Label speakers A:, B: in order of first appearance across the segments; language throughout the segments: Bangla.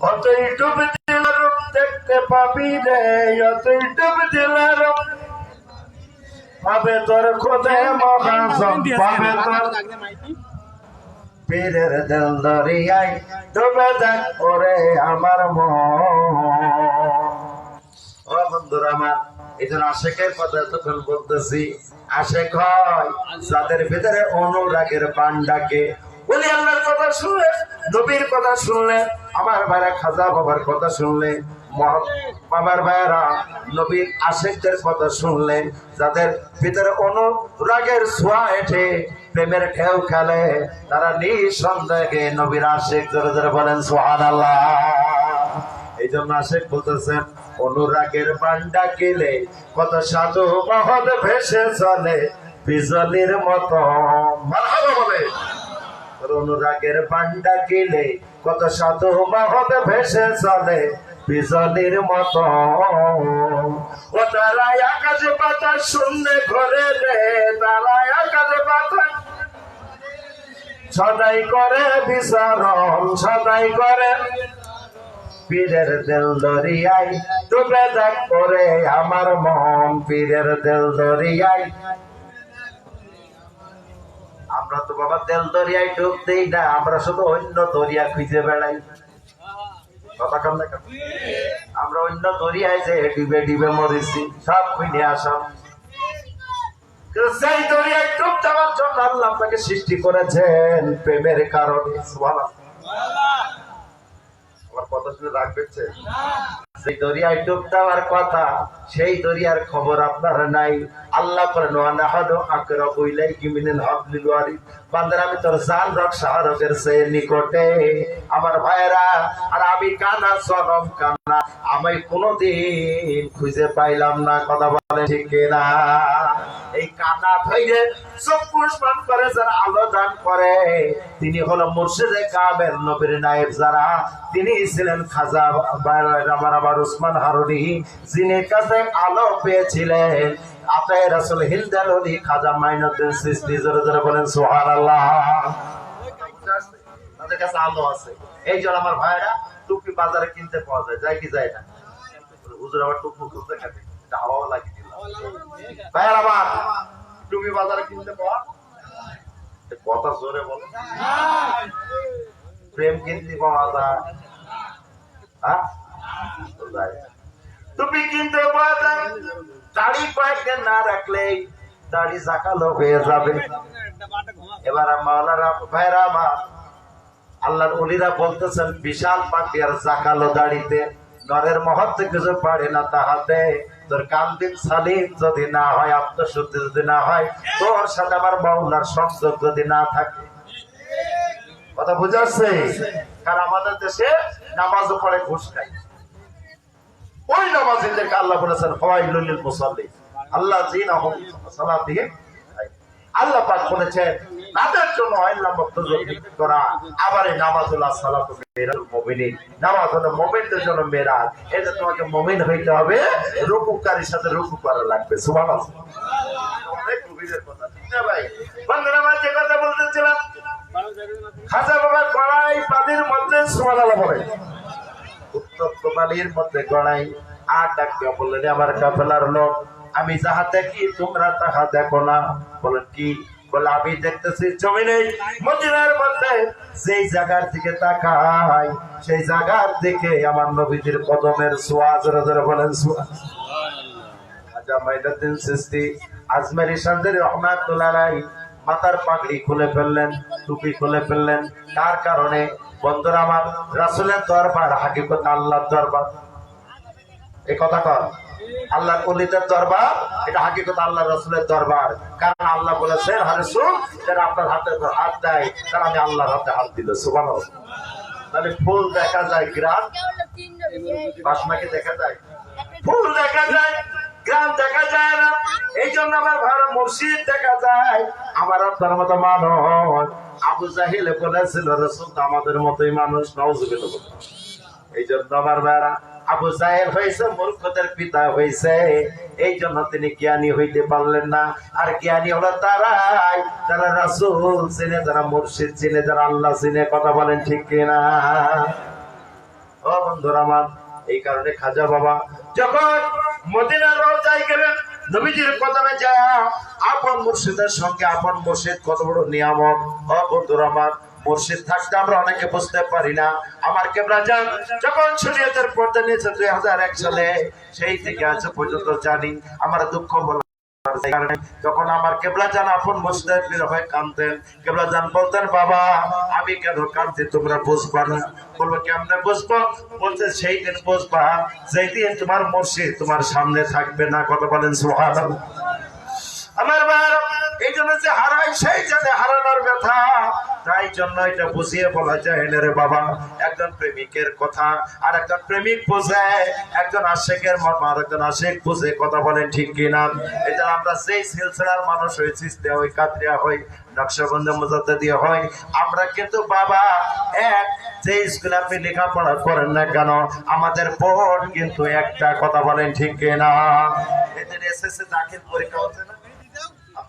A: অতই ডুব দিলার দেখতে পাবি রে অতই ডুব দিলার পাবে তোর খোদে মহাজন পাবে তোর পীরের দিল দরিয়াই ডুবে দেখ ওরে আমার মন। ও বন্ধুরা আমার এই জন্য আশেকের কথা এতক্ষণ বলতেছি। আশেক হয় যাদের ভিতরে অনুরাগের পান্ডাকে বলি, আল্লাহর কথা শুনলে? নবীর কথা শুনলে, আমার ভাইরা খাজা বাবার কথা শুনলে বাবার ভাইয়েরা নবীর আশেকদের কথা শুনলে, যাদের ভিতরে অনুরাগের ছোঁয়া এঠে প্রেমের ঢেউ খেলে, তারা নিঃসন্দেহে নবীর আশেক জোরে জোরে বলেন সোহান আল্লাহ এই জন্য আশেক বলতেছেন, অনুরাগের পান্ডা কেলে কত সাধু মহৎ ভেসে চলে, বিজলির মতো। বলে। অনুরাগের পান্ডা কেলে, কত সাধু মহৎ ভেসে চলে, বিজলির মত ও তারা আকাশে পাতা শূন্য ঘরে রে তারা আকাশে পাতা সদাই করে বিচারণ, সদাই করে। পীরের দিল দরিয়াই ডুবে দেখ করে আমার মন, পীরের দেল দরিয়াই আমরা তো বাবা তেল দরিয়ায় ডুব দেই না আমরা শুধু অন্য দরিয়া খুঁজে বেড়াই। কথা কম না আমরা অন্য দরিয়ায় যে ডিবে ডিবে মরেছি সব খুঁজে আসাম। সেই দরিয়ায় ডুব দেওয়ার জন্য আল্লাহ আপনাকে সৃষ্টি করেছেন প্রেমের কারণে সুবহানাল্লাহ। আমার কথা শুনে রাগ পেয়েছে সেই দরিয়ায় ডুব দেওয়ার কথা সেই দরিয়ার খবর আপনার নাই। আল্লাহ করেন বান্দার, আমি তোর জান রক্ষা রকের সে নিকটে। আমার ভাইরা আর আমি কানা সনম কানা। আমি কোনোদিন খুঁজে পাইলাম না, কথা বলে ঠিক না এই কানা ধৈরে চক্ষুষ পান করে, যারা আলো দান করে। তিনি হলো মুর্শিদে কামের নবীর নায়েব যারা। তিনি ছিলেন খাজা আমার আবার উসমান হারুনি, যিনি কাছে আলো পেয়েছিলেন। আতায় রাসুল হিলদাল অলি খাজা মাইনুদ্দিন সৃষ্টি জোরে জোরে বলেন সোহান আল্লাহ তাদের কাছে আলো আছে। এই জন্য আমার ভাইরা টুপি বাজারে কিনতে পাওয়া যায় যায় কি যায় না? হুজুর, আবার টুপি খুলতে খাবে এটা হাওয়াও দিল ভাইয়ার, আবার টুপি বাজারে কিনতে পাওয়া? কথা জোরে বলো। প্রেম কিনতে পাওয়া যায়। হ্যাঁ? টুপি কিনতে পাওয়া যায়। দাড়ি পাইতে না রাখলে দাড়ি জাকালো হয়ে যাবে। এবার মাওলানা ভাইরা আমার আল্লাহর উলিরা বলতেছেন, বিশাল পাটিয়ার জাকালো দাড়িতে, নরের মহত্ব কিছু পারে না তাহাতে। তোর কান্দিন সালিম যদি না হয়, আত্মশুদ্ধি যদি না হয়, তোর সাথে আমার মাওলার সংযোগ যদি না থাকে। কথা বুঝাচ্ছে? কারণ আমাদের দেশে নামাজ পড়ে ঘুষ খাই ওই নামাজিদেরকে আল্লাহ বলেছেন আল্লাহ জিনা সালাতিহিম আল্লাহ পাক বলেছেন, তাদের জন্য আবার এই মুমিনিন। নামাজ হলো জন্য তোমাকে হইতে হবে, রুকুকারীর সাথে রুকু করা লাগবে কথা ভাই? যে কথা বলতেছিলাম। খাজা বাবার গড়াই পানির মধ্যে সুবহানাল্লাহ বলে। উত্তপ্ত মধ্যে গড়াই। আর ডাকতে বললেন আমার কাফেলার লোক, আমি যাহা দেখি তোমরা তাহা দেখো না। বলেন কি? বলে, আমি দেখতেছি জমিনে মদিনার মধ্যে যেই জায়গার দিকে তাকাই, সেই জায়গার দিকে আমার নবীজির কদমের সোয়া জোরে জোরে বলেন সোয়া খাজা মাইনুদ্দিন সৃষ্টি আজমেরি সান্দের রহমাতুল্লাহ মাথার পাগড়ি খুলে ফেললেন, টুপি খুলে ফেললেন। তার কারণে বন্ধুরা, আমার রাসুলের দরবার, হাকিকত আল্লাহর দরবার। এই কথা কর আল্লাহ কলিতের দরবার, এটা হাকিকত আল্লাহ রসুলের দরবার। কারণ আল্লাহ বলেছেন হারেসুল যারা আপনার হাতে হাত দেয়, তারা আমি আল্লাহর হাতে হাত দিল সুবান তাহলে ফুল দেখা যায় গ্রাম বাসনাকে দেখা যায়? ফুল দেখা যায়। গ্রাম দেখা যায় না। এই জন্য আমার ভাড়া মসজিদ দেখা যায়। আমার আপনার মতো মানুষ। আবু জাহিল বলেছিল, রসুল তো আমাদের মতোই মানুষ নওজুবিল এই জন্য আমার ভাইরা, আবু জাহেল হয়েছে, মূর্খদের পিতা হয়েছে। এই জন্য তিনি জ্ঞানী হইতে পারলেন না। আর জ্ঞানী হলো তারাই। যারা রাসুল চিনে, যারা মুর্শিদ চিনে, যারা আল্লাহ চিনে, কথা বলেন ঠিক কিনা? ও বন্ধুরা আমার এই কারণে খাজা বাবা যখন মদিনার রওজায় গেলেন, নবীজির কদমে যায় আপন মুর্শিদের সঙ্গে আপন মুর্শিদ, কত বড় নিয়ামক অ বন্ধুরা আমার, মুর্শিদ থাকতে আমরা অনেকে বুঝতে পারি না। আমার ক্যামেরা যান যখন শরীয়তের পর্দা নিয়েছে দুই হাজার এক সালে, সেই থেকে আজ পর্যন্ত জানি, আমার দুঃখ বলা যখন আমার কেবলা জান আপন মসজিদের বের হয়ে কানতেন কেবলা জান বলতেন, বাবা, আমি কেন কাঁদতে তোমরা বুঝবা না? বলব, কেমনে বুঝব? বলতে সেই দিন বুঝবা যেই তোমার মসজিদ তোমার সামনে থাকবে না। কথা বলেন সোহান আমার বার এই জন্য যে হারাই সেই জানে হারানোর ব্যথা। তাই জন্য এটা বুঝিয়ে বলা যায় না রে বাবা। একজন প্রেমিকের কথা আর একজন প্রেমিক বোঝে। একজন আশেকের মর্ম আর একজন আশেক বুঝে কথা বলেন ঠিক কিনা। জন্য আমরা সেই সিলসিলার মানুষ হয়েছি দেওয়া হই কাতরিয়া হই নকশবন্ধে মোজাতে দিয়ে হয় আমরা কিন্তু বাবা এক, যে স্কুলে আপনি লেখাপড়া করেন না কেন, আমাদের বোর্ড কিন্তু একটা কথা বলেন ঠিক কিনা। এদের এসএসসি দাখিল পরীক্ষা হচ্ছে না?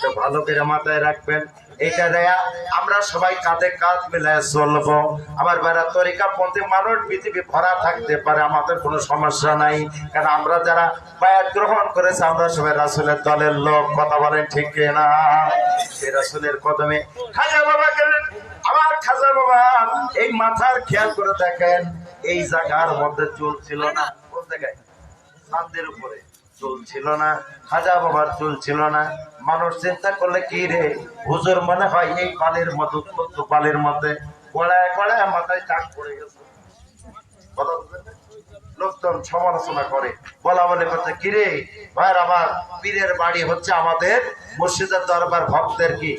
A: একটা ভালো মাথায় রাখবেন। আমরা সবাই কাঁধে কাঁধ মিলায় চলবো। আমার বেড়া তরিকা মানুষ পৃথিবী ভরা থাকতে পারে, আমাদের কোনো সমস্যা নাই। কারণ আমরা যারা গ্রহণ করেছে, আমরা সবাই রাসুলের দলের লোক, কথা বলেন ঠিক না রাসুলের কদমে, খাজা বাবা গেলেন, আমার খাজা বাবা, এই মাথার খেয়াল করে দেখেন, এই জায়গার মধ্যে চুল ছিল না। কোন জায়গায়? উপরে। চুল ছিল না, খাজা বাবার চুল ছিল না। মানুষ চিন্তা করলে, কি রে, হুজুর মনে হয় এই পালের মতো উৎপত্ত পালের মধ্যে কড়ায় কড়ায় মাথায় টাক পড়ে গেছে? লোকজন সমালোচনা করে। বলা বলে করছে কিরে ভাইয়ের আমার পীরের বাড়ি হচ্ছে আমাদের মুর্শিদের দরবার, ভক্তের কি?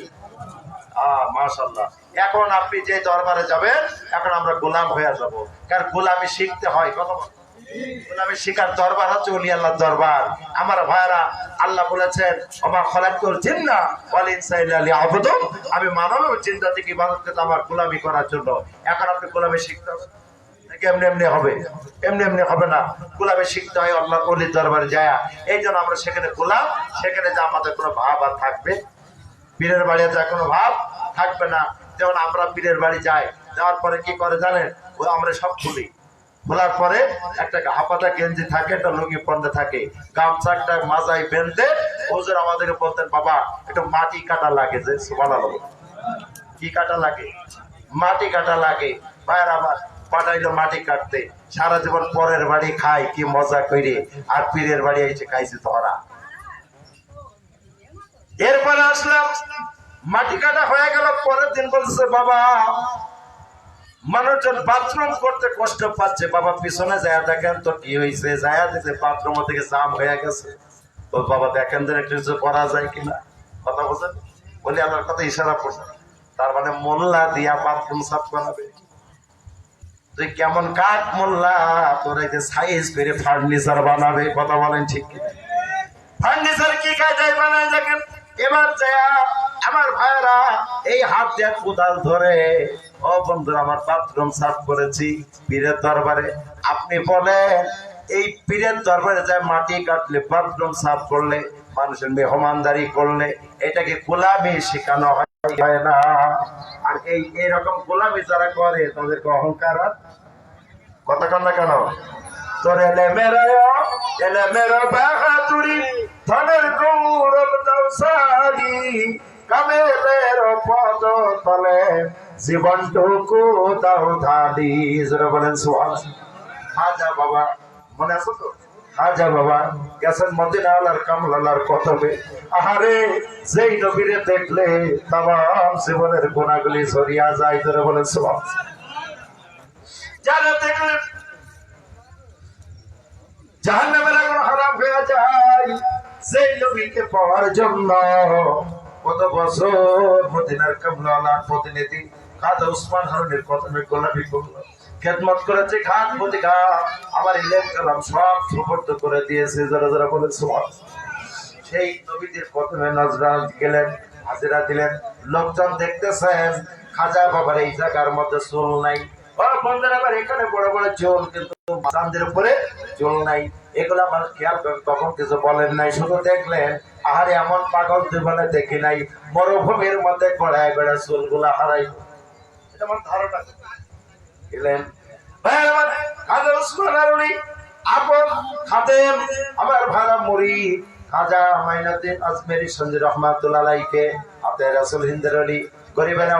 A: মাশাল্লাহ এখন আপনি যে দরবারে যাবেন, এখন আমরা গোলাম হয়ে যাব। কারণ গোলামি শিখতে হয়, কথা দরবার হচ্ছে উলি আল্লাহ দরবার। আল্লাহ বলেছেন আমা মানব চিন্তা থেকে ইবাদত আমার গোলামি করার জন্য। এখন আপনি গোলামি শিখতে হবে। এমনি এমনি হবে? এমনি এমনি হবে না। গোলামে শিখতে হয় আল্লাহ অলির দরবারে যায়। এই জন্য আমরা সেখানে গোলাম, সেখানে যে আমাদের কোনো ভাব আর থাকবে। পীরের বাড়ি কোনো ভাব থাকবে না। যেমন আমরা পীরের বাড়ি যাই, যাওয়ার পরে কি করে জানেন? ও আমরা সব খুলি। খোলার পরে একটা হাপাতা গেঞ্জি থাকে, একটা লুঙ্গি পর্দে থাকে। গামছা একটা মাজায় বেঁধে ওজোর আমাদেরকে বলতেন, বাবা, একটু মাটি কাটা লাগে যে সুবানালো কি কাটা লাগে? মাটি কাটা লাগে। ভাইয়ের আমার পাঠাইলো মাটি কাটতে। সারা জীবন পরের বাড়ি খাই কি মজা করে আর পীরের বাড়ি এসে খাইছি ধরা। এরপরে আসলাম, মাটি কাটা হয়ে গেল, পরের দিন বলছে বাবা মানুষজন বাথরুম করতে কষ্ট পাচ্ছে। বাবা পিছনে যায় দেখেন তো কি হয়েছে যায় দিতে বাথরুম থেকে জাম হয়ে গেছে। তো বাবা দেখেন তো একটু কিছু করা যায় কিনা। কথা বলছেন? বলি আমার কথা ইশারা করছে। তার মানে মোল্লা দিয়া বাথরুম সাফ করাবে। তুই কেমন কাঠ মোল্লা? তোর যে সাইজ করে ফার্নিচার বানাবে, কথা বলেন ঠিক ফার্নিচার কি কায়দায় বানায় দেখেন? এবার যা আমার ভাইরা এই হাত কোদাল ধরে, ও বন্ধুরা, আমার বাথরুম সাফ করেছি, পীরের দরবারে। আপনি বলেন, এই পীরের দরবারে যায় মাটি কাটলে, বাথরুম সাফ করলে, মানুষের মেহমানদারি করলে, এটাকে গোলামি শেখানো হয় না? আর এই এরকম গোলামি যারা করে, তাদেরকে অহংকার কথা কন না কেন? তোর এলে মেরো এলে মেরো বাহাদুরি, ধনের গৌরব দাও সারি কামেলের পদ তলে জীবনটুকু দাও বলেন হাজা বাবা, মনে আছো তো? হাজা বাবা, গেছেন কামলালার কতবে আহারে, যেই নবীরে দেখলে তাম জীবনের গুণাগুলি ঝরিয়া যায়, জোরে বলেন সুহান যারা দেখলে জাহান্নামের আগুন হারাম হয়ে যায় সেই নবীকে পাওয়ার জন্য কত বছর মদিনার কামলার প্রতিনিধি খাজা উসমান হারুনের কদমে গোলাপি করল। খেদমত করেছে খান প্রতি ঘাট আমার ইলেম কালাম সব সুপর্দ করে দিয়েছে, যারা যারা বলে সুমান সেই নবীদের প্রথমে নজরাল গেলেন হাজিরা দিলেন। লোকজন দেখতেছেন, খাজা বাবার এই জায়গার মধ্যে চুল নাই। বন্ধুরা, আবার এখানে বড় বড় চুল, কিন্তু উপরে চুল নাই, এগুলো আমার খেয়াল করেন তখন কিছু বলেন নাই। শুধু দেখলেন, আহারে, এমন পাগল জীবনে দেখি নাই, মরুভূমির মধ্যে গড়ায় গড়ায় চুলগুলা হারাই আমার রাসুল হিন্দের গরিবের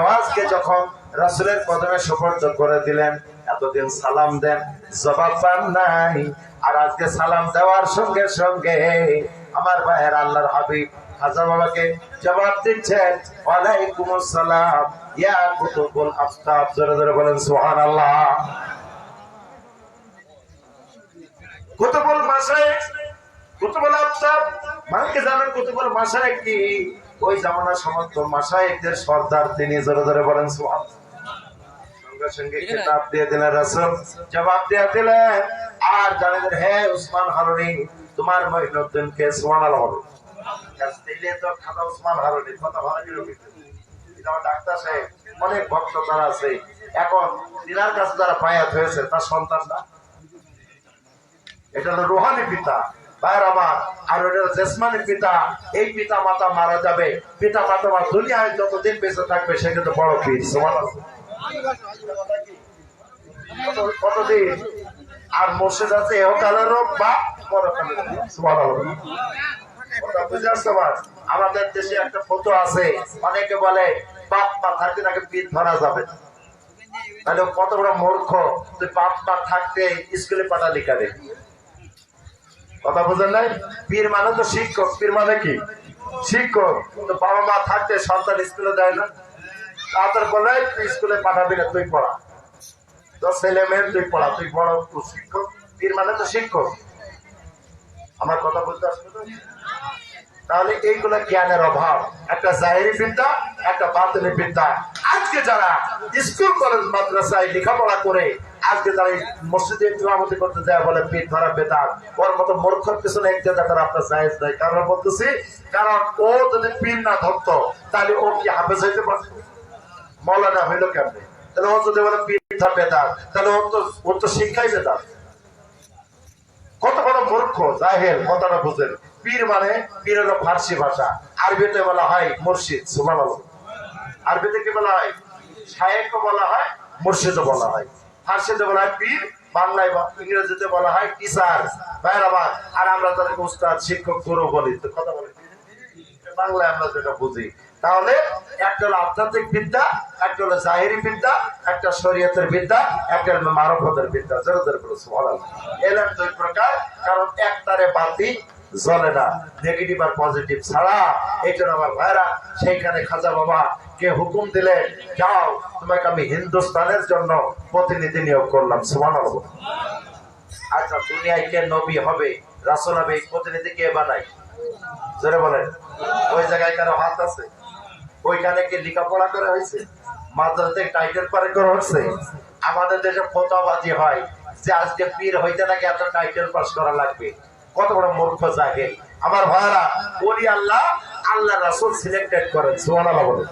A: যখন রাসুলের কদমে সুপর্দ করে দিলেন, এতদিন সালাম দেন, জবাব পান নাই আর আজকে সালাম দেওয়ার সঙ্গে সঙ্গে আমার ভাইয়ের আল্লাহর হাবিব খাজা বাবাকে জবাব দিচ্ছেন, ওয়ালাইকুম আসসালাম। ইয়া কুতুবুল আফতাব, জোরে জোরে বলেন, সুবহানাল্লাহ। কুতুবুল মাসায়েক কুতুবুল আফতাব মানে জানেন কুতুবুল মাসায়েক কি? ওই জামানার সমস্ত মাসায়েকদের সর্দার তিনি, জোরে জোরে বলেন, সুবহানাল্লাহ। সঙ্গে কিতাব দিয়ে দিলেন রাসূল। জবাব দিয়ে দিলেন আর জানেন হে উসমান হারুনি তোমার মহিনুদ্দিনকে সুবহানাল্লাহ বলো। দিলে তো খাতা উসমান হারুনি কথা ভালো কি এটা আমার ডাক্তার সাহেব অনেক ভক্ত তারা আছে এখন তিনার কাছে যারা পায়াত হয়েছে তার সন্তানরা। এটা হলো রোহানি পিতা। ভাইয়ের আমার আর ওটা জেসমানি পিতা। এই পিতা মাতা মারা যাবে। পিতা মাতা দুনিয়ায় যতদিন বেঁচে থাকবে সে কিন্তু বড় পীর সমান আছে আর মসজিদ আছে? আমাদের দেশে একটা ফটো আছে, অনেকে বলে, বাপ মা থাকতে পিঠ ধরা যাবে। তাহলে কত বড় মূর্খ তুই বাপ মা থাকতে স্কুলে পাঠালি কারে কথা বুঝেন নাই? পীর মানে তো শিক্ষক, পীর মানে কি? শিক্ষক। তো বাবা মা থাকতে সন্তান স্কুলে দেয় না? তাদের বলে, তুই স্কুলে পাঠাবি না, তুই পড়া। তো ছেলে মেয়ে, তুই পড়া, তুই বড় শিক্ষক, পীর মানে তো শিক্ষক। আমার কথা বলতে আসবে তাহলে এইগুলো জ্ঞানের অভাব। একটা জাহেরি বিদ্যা, একটা বাতিনি বিদ্যা। আজকে যারা স্কুল, কলেজ, মাদ্রাসায় লেখাপড়া করে, আজকে তারা মসজিদে ইমামতি করতে যায় বলে পিঠ ধরা বেতার ওর মতো মূর্খর পিছনে জায়গা তারা আপনার জায়েজ দেয় কারণ বলতেছি, কারণ ও যদি পীর না ধরতো, তাহলে ও কি হাফেজ হইতে পারতো? মৌলানা হইল কেমনে? তাহলে ও যদি বলে ধরা বেতার তাহলে ওর তো ওর তো শিক্ষাই বেতার কত বড় মূর্খ, জাহেল, কথাটা বুঝেন পীর মানে পীর হলো ফার্সি ভাষা। আরবিতে বলা হয় মুর্শিদ সুমান আরবিতে কি বলা হয়? শায়েকও বলা হয়, মুর্শিদও বলা হয়। ফার্সিতে বলা হয় পীর, বাংলায় বা ইংরেজিতে বলা হয় টিচার আমার আর আমরা তাদেরকে উস্তাদ, শিক্ষক, গুরু বলি। কথা বলি। বাংলায় আমরা যেটা বুঝি। তাহলে একটা হলো আধ্যাত্মিক বিদ্যা একটা হলো জাহেরি বিদ্যা, একটা শরীয়তের বিদ্যা, একটা হলো মারফতের বিদ্যা। জোরে জোরে বলে, সুবহানাল্লাহ। এলেন দুই প্রকার, কারণ একটারে বাতি জ্বলে না নেগেটিভ আর পজিটিভ ছাড়া। জন্য আমার ভাইরা সেইখানে খাজা বাবা, কে হুকুম দিলে, যাও, তোমাকে আমি হিন্দুস্তানের জন্য প্রতিনিধি নিয়োগ করলাম, সুবহানাল্লাহ। আচ্ছা দুনিয়ায় কে নবী হবে? রাসূল হবে প্রতিনিধি কে বানায়? জোরে বলেন। ওই জায়গায় কারও হাত আছে? ওইখানে কি লেখাপড়া করা হয়েছে? মাদ্রাসে টাইটেল পারে করা হচ্ছে? আমাদের দেশে ফতোয়াবাজি হয় যে আজকে পীর হইতে নাকি এত টাইটেল পাস করা লাগবে। কত বড় মূর্খ জাগে আমার ভাইরা ওলি আল্লাহ আল্লাহ রাসুল সিলেক্টেড করেন, সুবহানাল্লাহ বলেন।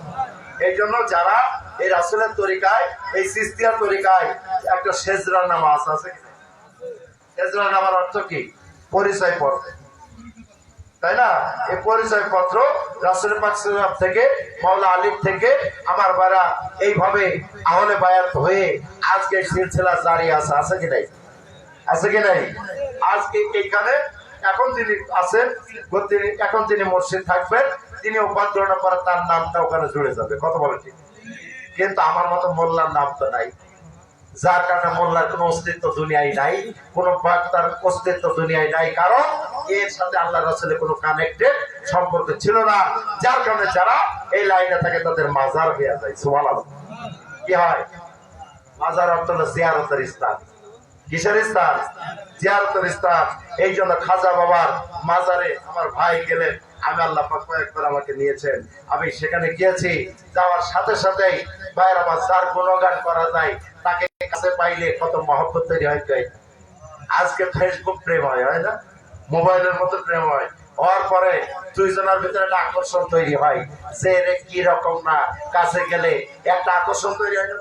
A: এই জন্য যারা এই রাসূলের তরিকায়, এই সিস্তিয়া তরিকায় একটা সেজরা নামাজ আছে? সেজরা নামার অর্থ কি? পরিচয় পত্র তাই না? এই পরিচয় পত্র রাসুল থেকে, মাওলা আলিফ থেকে আমার বারা এইভাবে আহলে বায়াত হয়ে আজকে সিলসিলা জারি আছে আছে কি নাই? আছে কি নাই? আজকে এইখানে এখন যিনি আছেন, তিনি এখন তিনি মসজিদ থাকবেন, তিনি উপার্জন করে তার নামটা ওখানে জুড়ে যাবে। কত বলে ঠিক? কিন্তু আমার মতো মোল্লার নাম তো নাই। যার কারণে মোল্লার কোনো অস্তিত্ব দুনিয়ায় নাই, কোন বার্তার অস্তিত্ব দুনিয়ায় নাই, কারণ এর সাথে আল্লাহ রাসুলের কোনো কানেক্টেড সম্পর্ক ছিল না, যার কারণে যারা এই লাইনে থাকে তাদের মাজার হয়ে যায় সোমাল কি হয়? মাজার অর্থ হলো জিয়ারতের স্থান। কিসের স্থান? জিয়ারতের স্থান। এই জন্য খাজা বাবার মাজারে আমার ভাই গেলেন। আমি আল্লাহ কয়েকবার আমাকে নিয়েছেন। আমি সেখানে গিয়েছি। যাওয়ার সাথে সাথেই ভাইয়ের আমার যার গুণগান করা যায়, তাকে কাছে পাইলে কত মহব্বত তৈরি হয় কই আজকে ফেসবুক প্রেম হয় হয় না? মোবাইলের মতো প্রেম হয়। হওয়ার পরে দুইজনের ভিতরে একটা আকর্ষণ তৈরি হয়। যে কি রকম না, কাছে গেলে একটা আকর্ষণ তৈরি হয় না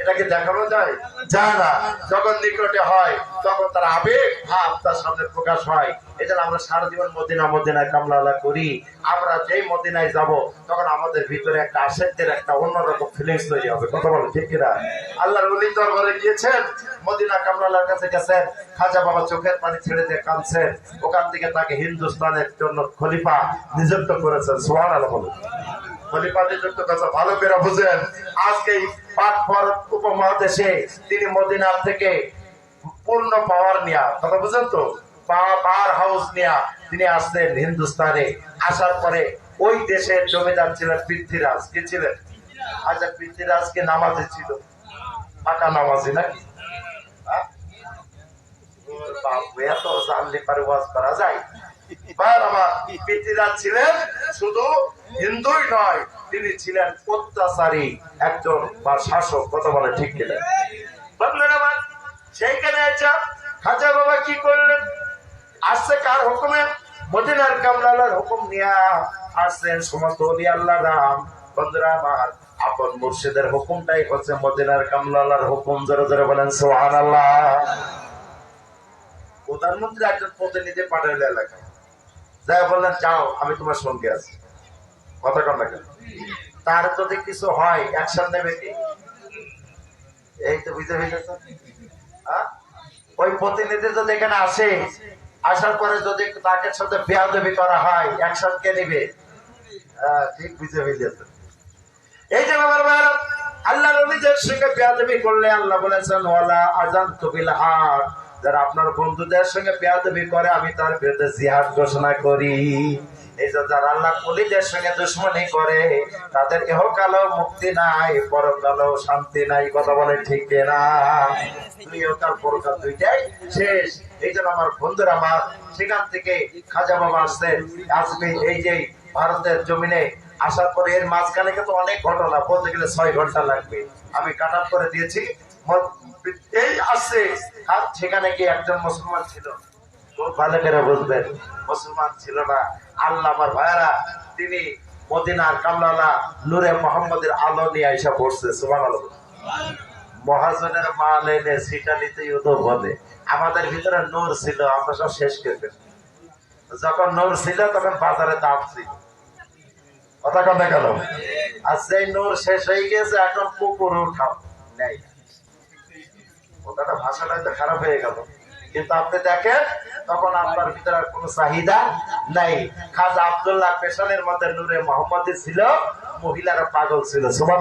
A: এটাকে দেখানো যায় যায় না যখন নিকটে হয়, তখন তার আবেগ, ভাব তার সামনে প্রকাশ হয়। জন্য আমরা সারা জীবন মদিনা, মদিনায় কামলা করি। আমরা যেই মদিনায় যাব, তখন আমাদের ভিতরে একটা আশেকদের, একটা অন্যরকম ফিলিংস তৈরি হবে। কথা বলো ঠিক কিনা? আল্লাহর অলি দরবারে গিয়েছেন, মদিনা কামলার কাছে গেছেন। খাজা বাবা চোখের পানি ছেড়ে দিয়ে কাঁদছেন। ওখান থেকে তাকে হিন্দুস্তানের জন্য খলিফা নিযুক্ত করেছেন। সোহান আলম খলিফা নিযুক্ত করেছে ভালো করে বুঝেন। আজকে উপমহাদেশে তিনি মদিনার থেকে পূর্ণ পাওয়ার নিয়া। কথা বুঝেন তো? পাওয়ার হাউস নিয়া তিনি আসলেন হিন্দুস্তানে। আসার পরে ওই দেশের জমিদার ছিলেন পৃথ্বীরাজ। কি ছিলেন? আচ্ছা পৃথ্বীরাজকে নামাজে ছিল। পাকা নামাজি নাকি? হ্যাঁ? করা যায়? আমার পৃথ্বীরাজ ছিলেন শুধু হিন্দুই নয় তিনি ছিলেন অত্যাচারী একজন বা শাসক, কথা বলে ঠিক কিনা? সেইখানে খাজা বাবা কি করলেন? আসছে কার হুকুমে? মদিনার কামলালার হুকুম নিয়া আসছেন সমস্ত অলি আল্লাহ রাম বন্ধুরা আপন মুর্শিদের হুকুমটাই হচ্ছে মদিনার কামলালার হুকুম। জোরে জোরে বলেন সোহান আল্লাহ প্রধানমন্ত্রী একজন প্রতিনিধি পাঠাইল এলাকায়। যাই বললেন যাও, আমি তোমার সঙ্গে আছি। কথা কন না কেন? তার যদি কিছু হয় অ্যাকশন নেবে কি? এই তো বুঝতে পেরেছ হ্যাঁ? ওই প্রতিনিধি যদি এখানে আসে আসার পরে যদি তাকে সাথে বেয়াদবি করা হয় অ্যাকশন কে নিবে? হ্যাঁ, ঠিক এই যে আল্লাহ নবীদের সঙ্গে করলে আল্লাহ বলেছেন আজান যারা আপনার বন্ধুদের সঙ্গে বেয়াদবি করে আমি তার বিরুদ্ধে জিহাদ ঘোষণা করি। সেখান থেকে খাজা বাবা এই যে ভারতের জমিনে আসার পরে এর মাঝখানে কিন্তু অনেক ঘটনা, বলতে গেলে ছয় ঘণ্টা লাগবে। আমি কাট করে দিয়েছি। এই আসছে। সেখানে কি একজন মুসলমান ছিল। খুব ভালো করে বুঝবেন, মুসলমান ছিল না। আল্লাহ আমার ভাইয়ারা, তিনি মদিনার কামলালা নূরে মোহাম্মদের আলো নিয়ে আইসা পড়ছে সুমান মহাজনের মাল এনে সিটা নিতে ইউদো বলে। আমাদের ভিতরে নূর ছিল, আমরা সব শেষ করে যখন নূর ছিল, তখন বাজারে দাম ছিল। কথা কথা গেল? আর সেই নূর শেষ হয়ে গেছে, এখন কুকুর উঠাও নেই। ওটাটা ভাষাটা খারাপ হয়ে গেল। কিন্তু আপনি দেখেন তখন আপনার ভিতরে আর কোনো চাহিদা নাই। খাজা আব্দুল্লাহ পেশনের মধ্যে নূরে মোহাম্মদী ছিল, মহিলারা পাগল ছিল সুমান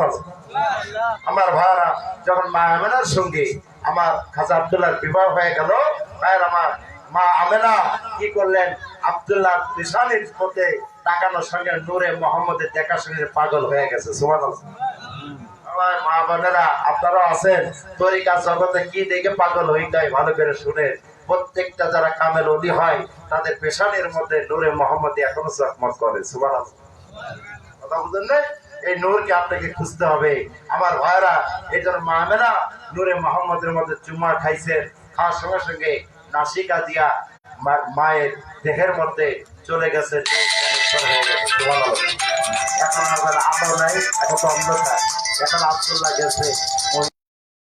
A: আমার ভাইরা যখন মা আমেনার সঙ্গে আমার খাজা আব্দুল্লাহর বিবাহ হয়ে গেল, ভাইয়ের আমার মা আমেনা কি করলেন? আব্দুল্লাহ পেশানির পথে তাকানোর সঙ্গে নূরে মোহাম্মদের দেখার সঙ্গে পাগল হয়ে গেছে সুমান আমার মা বোনেরা আপনারা আছেন, তরিকা জগতে কি দেখে পাগল হইতে ভালো করে শুনে প্রত্যেকটা যারা কামেল অলি হয়, তাদের পেশানের মধ্যে নূরে মোহাম্মদ এখনও চকমক করে সুবান কথা বুঝলেন না? এই নূরকে আপনাকে খুঁজতে হবে। আমার ভাইরা এই জন্য মামেরা নূরে মোহাম্মদের মধ্যে চুম্মা খাইছেন, খাওয়ার সঙ্গে সঙ্গে নাসিকা দিয়া মায়ের দেহের মধ্যে চলে গেছে এখন আর আলো নাই, এখন তো অন্ধকার। এখন আব্দুল্লাহ গেছে